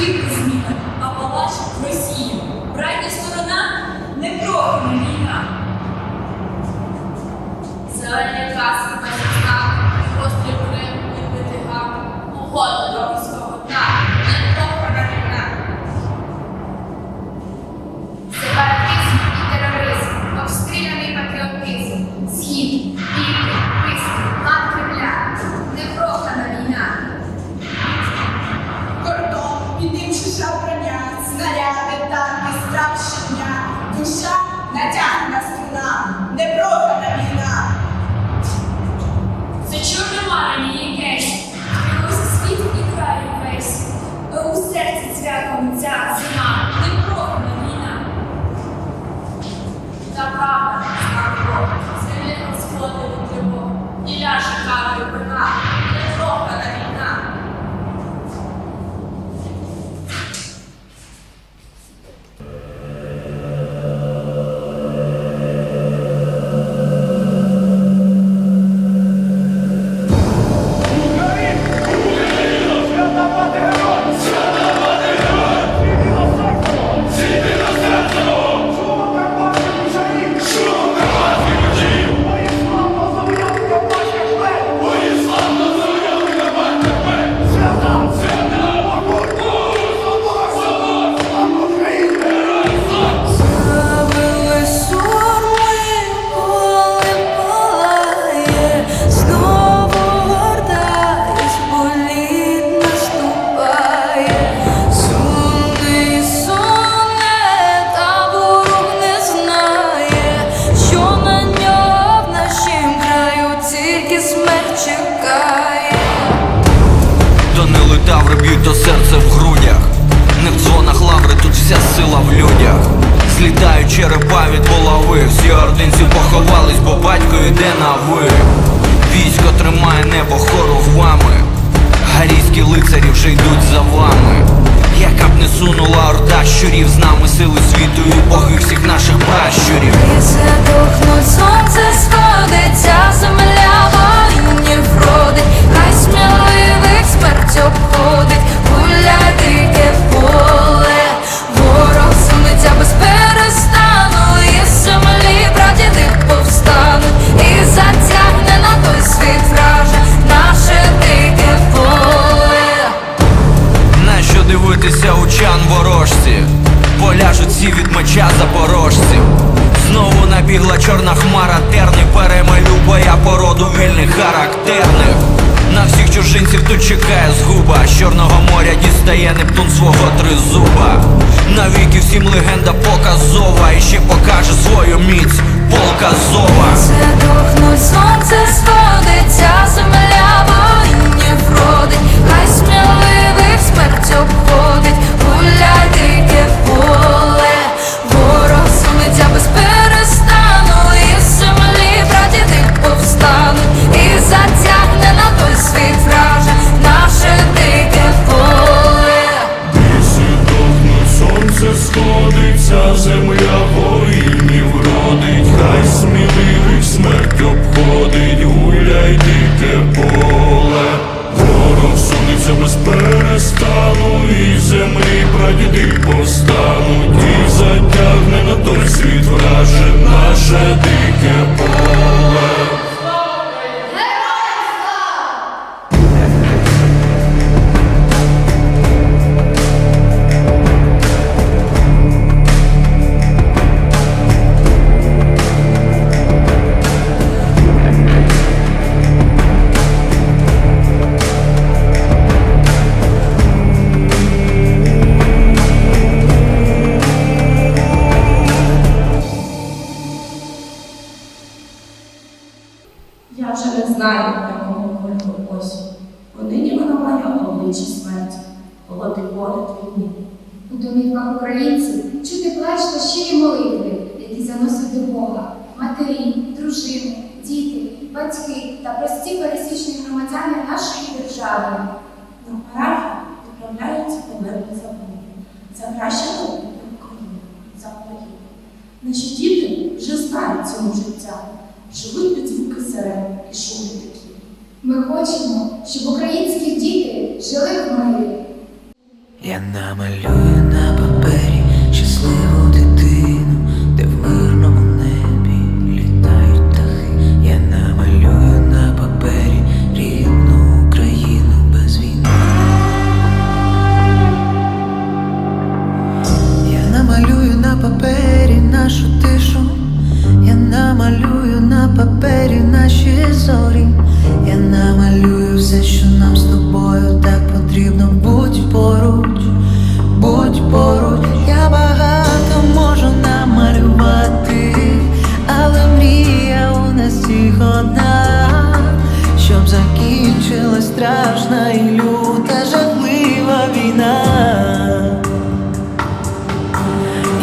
sweet йде на ви. Військо тримає небо хору Гарійські лицарі вже йдуть за вами. Яка б не сунула орда щурів з нами сили світу і боги всіх наших пращурів. І задохнуть сонце сходиться земля воїнів родить Хай сміливих смерть обходить. Бігла чорна хмара терни, перемилю боя породу вільних характерних. На всіх чужинців тут чекає згуба З Чорного моря дістає Нептун свого тризуба. Навіки всім легенда показова І ще покаже свою міць Полка Зова. Це дохнуть сонце сходиться, земля вогні вродить. прості пересічні громадяни нашої держави на парах відправляються повернути закони. Це краще України за Україну. Наші діти вже знають цього життя, живуть під звуки сирен і шуми такі. Ми хочемо, щоб українські діти жили в мирі. Я намалюю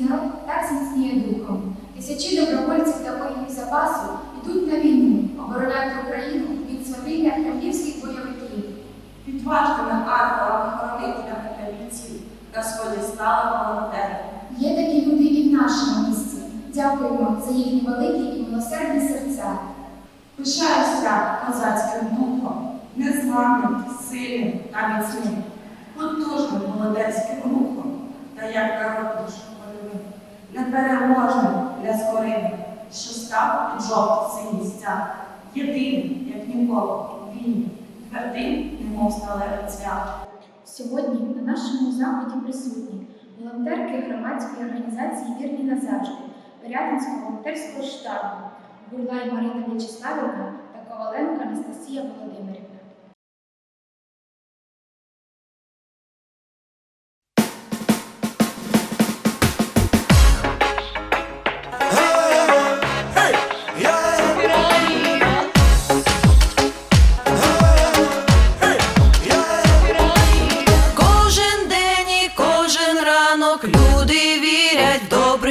український народ так зміцніє духом. Тисячі добровольців та воїнів запасу йдуть на війну, обороняють Україну від свавілля кремлівських бойовиків. Відважними ангелами-хоронителями та бійців на сході стали волонтери. Є такі люди і в нашому місті. Дякуємо за їхні великі і милосердні серця. Пишаюся козацьким духом, незламним, сильним та міцним, потужним молодецьким рухом та як народ душу непереможним ляскорим, що став під жовтий стяг, єдиним, як ніколи, вільним, твердим, немов сталевий цвях. Сьогодні на нашому заході присутні волонтерки громадської організації Вірні назавжди, Пирятинського волонтерського штабу, Бурлай Марина В'ячеславівна та Коваленко Анастасія Володимирівна.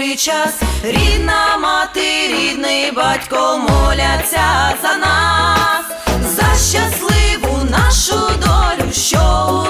Добрий час. Рідна мати, рідний батько моляться за нас, за щасливу нашу долю, що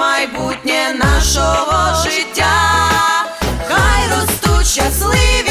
майбутнє нашого життя, хай ростуть щасливі.